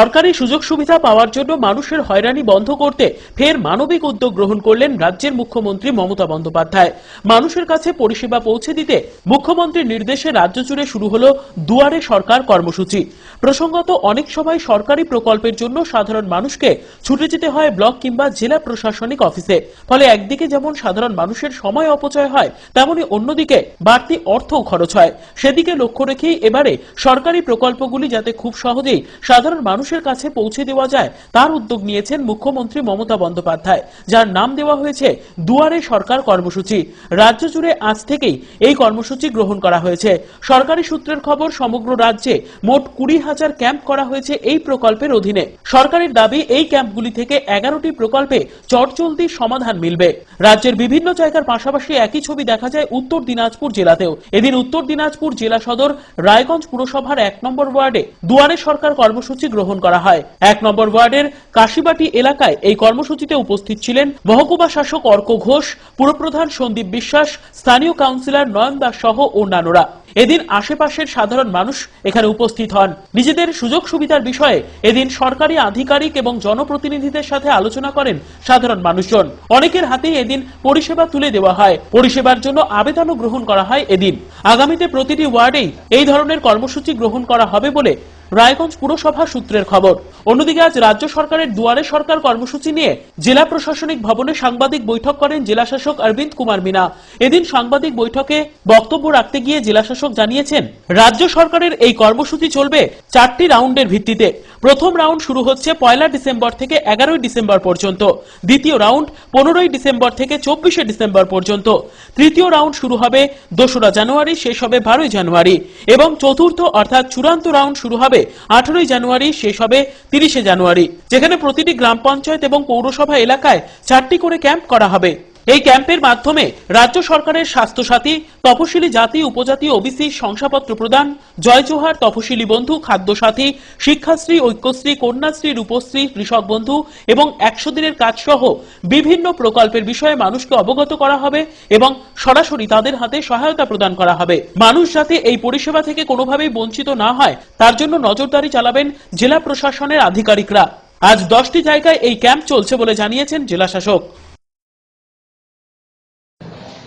সরকারি সুযোগ সুবিধা পাওয়ার জন্য মানুষের হয়রানি বন্ধ করতে ফের মানবিক উদ্যোগ গ্রহণ করলেন রাজ্যের মুখ্যমন্ত্রী মমতা বন্দ্যোপাধ্যায়। মানুষের কাছে পরিষেবা পৌঁছে দিতে মুখ্যমন্ত্রীর নির্দেশে রাজ্য জুড়ে শুরু হলো দুয়ারে সরকার কর্মসূচি। প্রসঙ্গত, অনেক সময় সরকারি প্রকল্পের জন্য সাধারণ মানুষকে ছুটে যেতে হয় ব্লক কিংবা জেলা প্রশাসনিক অফিসে। ফলে একদিকে যেমন সাধারণ মানুষের সময় অপচয় হয়, তেমনি অন্যদিকে বাড়তি অর্থও খরচ হয়। সেদিকে লক্ষ্য রেখেই এবারে সরকারি প্রকল্পগুলি যাতে খুব সহজেই সাধারণ মানুষের কাছে পৌঁছে দেওয়া যায়, তার উদ্যোগ নিয়েছেন মুখ্যমন্ত্রী মমতা বন্দ্যোপাধ্যায়, যার নাম দেওয়া হয়েছে দুয়ারে সরকার কর্মসূচি। রাজ্য জুড়ে আজ থেকেই এই কর্মসূচি গ্রহণ করা হয়েছে। সরকারি সূত্রের খবর, সমগ্র রাজ্যে মোট কুড়ি হাজার ক্যাম্প করা হয়েছে এই প্রকল্পের অধীনে। সরকারের দাবি, এই ক্যাম্পগুলি থেকে এগারোটি প্রকল্পে চটচলতি সমাধান মিলবে। রাজ্যের বিভিন্ন জায়গার পাশাপাশি একই ছবি দেখা যায় উত্তর দিনাজপুর জেলাতেও। এদিন উত্তর দিনাজপুর জেলা সদর রায়গঞ্জ পুরসভার এক নম্বর ওয়ার্ডে দুয়ারে সরকার কর্মসূচি গ্রহণ করা হয়। এক নম্বর ওয়ার্ডের কাশিবাটি এলাকায় এই কর্মসূচিতে উপস্থিত ছিলেন মহকুমা শাসক অর্ক ঘোষ, পুরপ্রধান সন্দীপ বিশ্বাস, স্থানীয় কাউন্সিলর নয়ন দাস সহ অন্যান্যরা। এদিন আশেপাশের সাধারণ মানুষ এখানে উপস্থিত হন। নিজেদের সুযোগ সুবিধার বিষয়ে এদিন সরকারি আধিকারিক এবং জনপ্রতিনিধিদের সাথে আলোচনা করেন সাধারণ মানুষজন। অনেকের হাতেই এদিন পরিষেবা তুলে দেওয়া হয়। পরিষেবার জন্য আবেদনও গ্রহণ করা হয় এদিন। আগামীতে প্রতিটি ওয়ার্ডেই এই ধরনের কর্মসূচি গ্রহণ করা হবে বলে রায়গঞ্জ পুরসভা সূত্রের খবর। অন্যদিকে আজ রাজ্য সরকারের দুয়ারে সরকার কর্মসূচি নিয়ে জেলা প্রশাসনিক ভবনে সাংবাদিক বৈঠক করেন জেলাশাসক অরবিন্দ কুমার মিনা। এদিন সাংবাদিক বৈঠকে বক্তব্য রাখতে গিয়ে জেলাশাসক জানিয়েছেন, রাজ্য সরকারের এই কর্মসূচি চলবে চারটি রাউন্ডের ভিত্তিতে। প্রথম রাউন্ড শুরু হচ্ছে পয়লা ডিসেম্বর থেকে এগারোই ডিসেম্বর পর্যন্ত। দ্বিতীয় রাউন্ড পনেরোই ডিসেম্বর থেকে চব্বিশে ডিসেম্বর পর্যন্ত। তৃতীয় রাউন্ড শুরু হবে দোসরা জানুয়ারি, শেষ হবে বারোই জানুয়ারি। এবং চতুর্থ অর্থাৎ চূড়ান্ত রাউন্ড শুরু হবে আঠারোই জানুয়ারি শেষ হবে তিরিশে জানুয়ারি। যেখানে প্রতিটি গ্রাম পঞ্চায়েত এবং পৌরসভা এলাকায় চারটি করে ক্যাম্প করা হবে। এই ক্যাম্পের মাধ্যমে রাজ্য সরকারের স্বাস্থ্যসাথী, তপশিলি জাতি, উপজাতি, ওবিসি, শংসাপত্র প্রদান জয় জোহার তপশিলি বন্ধু, খাদ্যসাথী, শিক্ষাশ্রী, ঐক্যশ্রী, কন্যাশ্রী, রূপশ্রী, কৃষক বন্ধু এবং একশো দিনের কাজ সহ বিভিন্ন প্রকল্পের বিষয়ে মানুষকে অবগত করা হবে এবং সরাসরি তাদের হাতে সহায়তা প্রদান করা হবে। মানুষ যাতে এই পরিষেবা থেকে কোনোভাবেই বঞ্চিত না হয়, তার জন্য নজরদারি চালাবেন জেলা প্রশাসনের আধিকারিকরা। আজ দশটি জায়গায় এই ক্যাম্প চলছে বলে জানিয়েছেন জেলা শাসক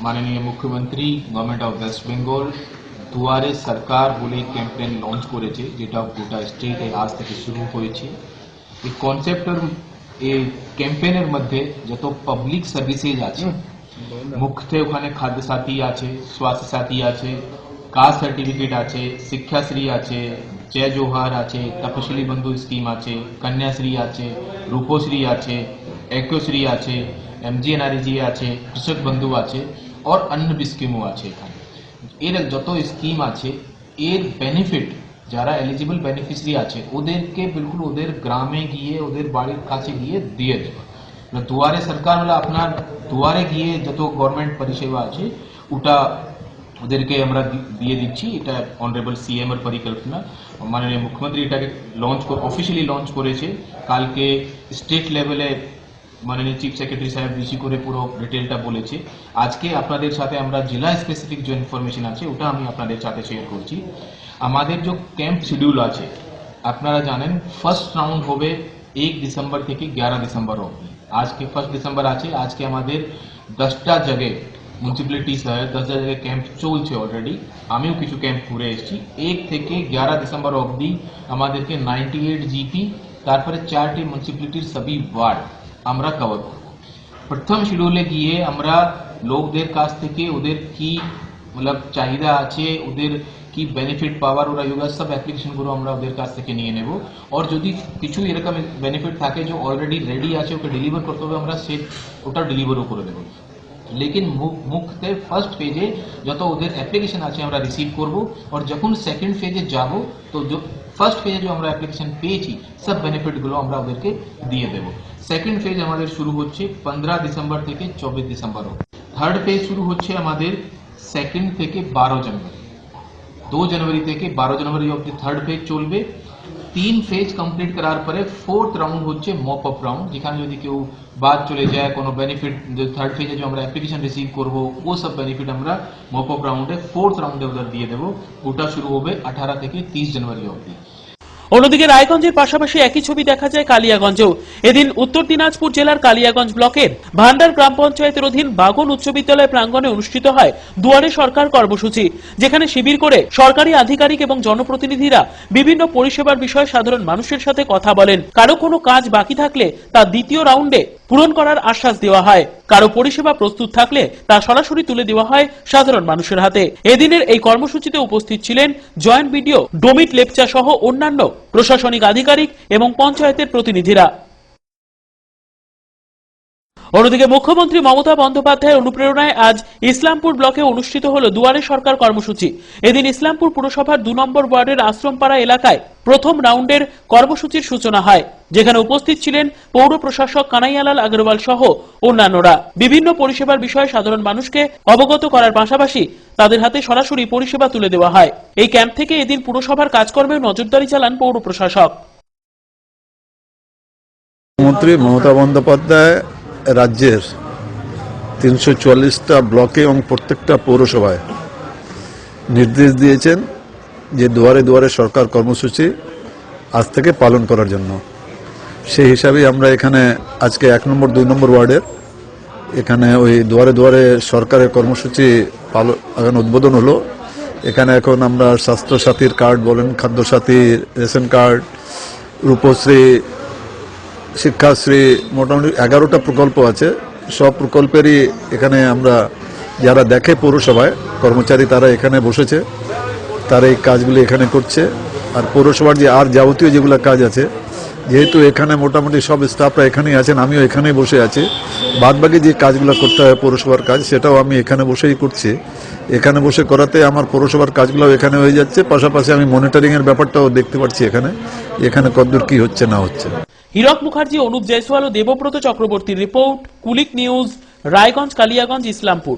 মাননীয় মুখ্যমন্ত্রী গভর্নমেন্ট অফ ওয়েস্ট বেঙ্গল দুয়ারে সরকার বলে ক্যাম্পেইন লঞ্চ করেছে যেটা গোটা স্টেটে আজ থেকে শুরু হয়েছে এই কনসেপ্টের এই ক্যাম্পেইনের মধ্যে যত পাবলিক সার্ভিসেস আছে মুখ্যতে ওখানে খাদ্য সাথী আছে স্বাস্থ্য সাথী আছে কাস্ট সার্টিফিকেট আছে শিক্ষাশ্রী আছে জয় জোহার আছে তপশিলি বন্ধু স্কিম আছে কন্যাশ্রী আছে রূপশ্রী আছে একশ্রী আছে এমজিএনআরজি আছে কৃষক বন্ধু আছে और অন্য স্কিমও আছে এখানে এর যত স্কিম আছে এর বেনিফিট যারা এলিজিবল বেনিফিশিয়ারি আছে ওদেরকে বিলকুল ওদের গ্রামে গিয়ে ওদের বাড়ির কাছে গিয়ে দিয়ে দেবে মানে দুয়ারে সরকার হলো আপনার দুয়ারে গিয়ে যত গভর্নমেন্ট পরিষেবা আছে ওটা ওদেরকে আমরা দি- দিয়ে দিচ্ছি এটা অনারেবল সিএম এর পরিকল্পনা মাননীয় মুখ্যমন্ত্রী এটাকে লঞ্চ অফিসিয়ালি লঞ্চ করেছে কালকে স্টেট লেভেলে মাননীয় চিফ সেক্রেটারি সাহেব বেশি করে পুরো ডিটেলটা বলেছে। আজকে আপনাদের সাথে আমরা জেলা স্পেসিফিক যে ইনফরমেশন আছে, ওটা আমি আপনাদের সাথে শেয়ার করছি। আমাদের যে ক্যাম্প শিডিউল আছে, আপনারা জানেন ফার্স্ট রাউন্ড হবে এক ডিসেম্বর থেকে এগারো ডিসেম্বর অবধি। আজকে ফার্স্ট ডিসেম্বর আছে, আজকে আমাদের দশটা জায়গায় মিউনিসিপ্যালিটিস দশটা জায়গায় ক্যাম্প চলছে অলরেডি আমিও কিছু ক্যাম্প ঘুরে এসেছি। এক থেকে এগারো ডিসেম্বর অবধি আমাদেরকে নাইনটি এইট জিপি তারপরে চারটি মিউনিসিপ্যালিটির সবই ওয়ার্ড আমরা কভার করব। প্রথম শিডিউলে গিয়ে আমরা লোকদের কাছ থেকে ওদের কি, মতলব চাহিদা আছে, ওদের কি বেনিফিট পাওয়ার, ওরা ইউগা সব অ্যাপ্লিকেশনগুলো আমরা ওদের কাছ থেকে নিয়ে নেব। আর যদি কিছু এরকম বেনিফিট থাকে যে অলরেডি রেডি আছে, ওকে ডেলিভার করতে হবে, আমরা সে ওটা ডেলিভারও করে দেবো। লেকিন মুখ- মুখতে ফার্স্ট পেজে যত ওদের অ্যাপ্লিকেশন আছে আমরা রিসিভ করব আর যখন সেকেন্ড ফেজে যাব তো ফার্স্ট ফেজে যে আমরা অ্যাপ্লিকেশন পেয়েছি সব বেনিফিটগুলো আমরা ওদেরকে দিয়ে দেবো সেকেন্ড ফেজ আমাদের শুরু হচ্ছে পনেরো ডিসেম্বর থেকে চব্বিশ ডিসেম্বর থার্ড ফেজ শুরু হচ্ছে আমাদের সেকেন্ড থেকে বারো জানুয়ারি দু জানুয়ারি থেকে বারো জানুয়ারি অব্দি থার্ড ফেজ চলবে তিন ফেজ কমপ্লিট করার পরে ফোর্থ রাউন্ড হচ্ছে মপ আপ রাউন্ড যেখানে যদি কেউ বাদ চলে যায় কোনো বেনিফিট যে থার্ড ফেজে যে আমরা অ্যাপ্লিকেশন রিসিভ করব ও সব বেনিফিট আমরা মপ আপ রাউন্ডে ফোর্থ রাউন্ডে ওদের দিয়ে দেবো ওটা শুরু হবে আঠারো থেকে তিরিশ জানুয়ারি অবধি অন্যদিকে রায়গঞ্জের পাশাপাশি একই ছবি দেখা যায় কালিয়াগঞ্জেও। এদিন উত্তর দিনাজপুর জেলার কালিয়াগঞ্জ ব্লকের ভান্ডার গ্রাম পঞ্চায়েতের অধীন বাগন উচ্চ বিদ্যালয় প্রাঙ্গনে অনুষ্ঠিত হয় দুয়ারে সরকার কর্মসূচি, যেখানে শিবির করে সরকারি আধিকারিক এবং জনপ্রতিনিধিরা বিভিন্ন পরিষেবার বিষয়ে সাধারণ মানুষের সাথে কথা বলেন। কারও কোনো কাজ বাকি থাকলে তা দ্বিতীয় রাউন্ডে পূরণ করার আশ্বাস দেওয়া হয়। কারও পরিষেবা প্রস্তুত থাকলে তা সরাসরি তুলে দেওয়া হয় সাধারণ মানুষের হাতে। এদিনের এই কর্মসূচিতে উপস্থিত ছিলেন জয়েন্ট বিডিও ডোমিট লেপচা সহ অন্যান্য প্রশাসনিক আধিকারিক এবং পঞ্চায়েতের প্রতিনিধিরা। অন্যদিকে মুখ্যমন্ত্রী মমতা বন্দ্যোপাধ্যায়ের অনুপ্রেরণায় আজ ইসলামপুর ব্লকে অনুষ্ঠিত হল দুয়ারে সরকার কর্মসূচি। এদিন ইসলামপুর পুরসভার দু নম্বর ওয়ার্ডের আশ্রমপাড়া এলাকায় প্রথম রাউন্ডের কর্মসূচির সূচনা হয়, যেখানে উপস্থিত ছিলেন পৌর প্রশাসক কানাইয়ালাল আগরওয়াল সহ অন্যান্যরা। বিভিন্ন পরিষেবার বিষয়ে সাধারণ মানুষকে অবগত করার পাশাপাশি তাদের হাতে সরাসরি পরিষেবা তুলে দেওয়া হয়। এই ক্যাম্প থেকে এদিন পুরসভার কাজকর্মেও নজরদারি চালান পৌর প্রশাসক। মুখ্যমন্ত্রী মমতা বন্দ্যোপাধ্যায় রাজ্যের তিনশো চুয়াল্লিশটা ব্লকে এবং প্রত্যেকটা পৌরসভায় নির্দেশ দিয়েছেন যে দুয়ারে দুয়ারে সরকার কর্মসূচি আজ থেকে পালন করার জন্য। সেই হিসাবেই আমরা এখানে আজকে এক নম্বর, দুই নম্বর ওয়ার্ডের এখানে ওই দুয়ারে দুয়ারে সরকারের কর্মসূচি পালন উদ্বোধন হলো। এখানে এখন আমরা স্বাস্থ্যসাথীর কার্ড বলেন, খাদ্যসাথী, রেশন কার্ড, রূপশ্রী শিক্ষাশ্রী মোটামুটি এগারোটা প্রকল্প আছে। সব প্রকল্পেরই এখানে আমরা যারা দেখে পৌরসভায়, কর্মচারী তারা এখানে বসেছে। তারা এই কাজগুলি এখানে করছে। আর পৌরসভার যে আর যাবতীয় যেগুলো কাজ আছে যেহেতু এখানে মোটামুটি সব স্টাফরা এখানেই আছেন, আমিও এখানেই বসে আছি। বাদবাকি যে কাজগুলো করতে হয় পৌরসভার কাজ, সেটাও আমি এখানে বসেই করছি। এখানে বসে করাতে আমার পৌরসভার কাজগুলো এখানে হয়ে যাচ্ছে, পাশাপাশি আমি মনিটরিং এর ব্যাপারটাও দেখতে পাচ্ছি এখানে এখানে কতদূর কি হচ্ছে না হচ্ছে। হীরক মুখার্জি, অনুপ জয়সওয়াল ও দেবব্রত চক্রবর্তীর রিপোর্ট, কুলিক নিউজ, রায়গঞ্জ, কালিয়াগঞ্জ, ইসলামপুর।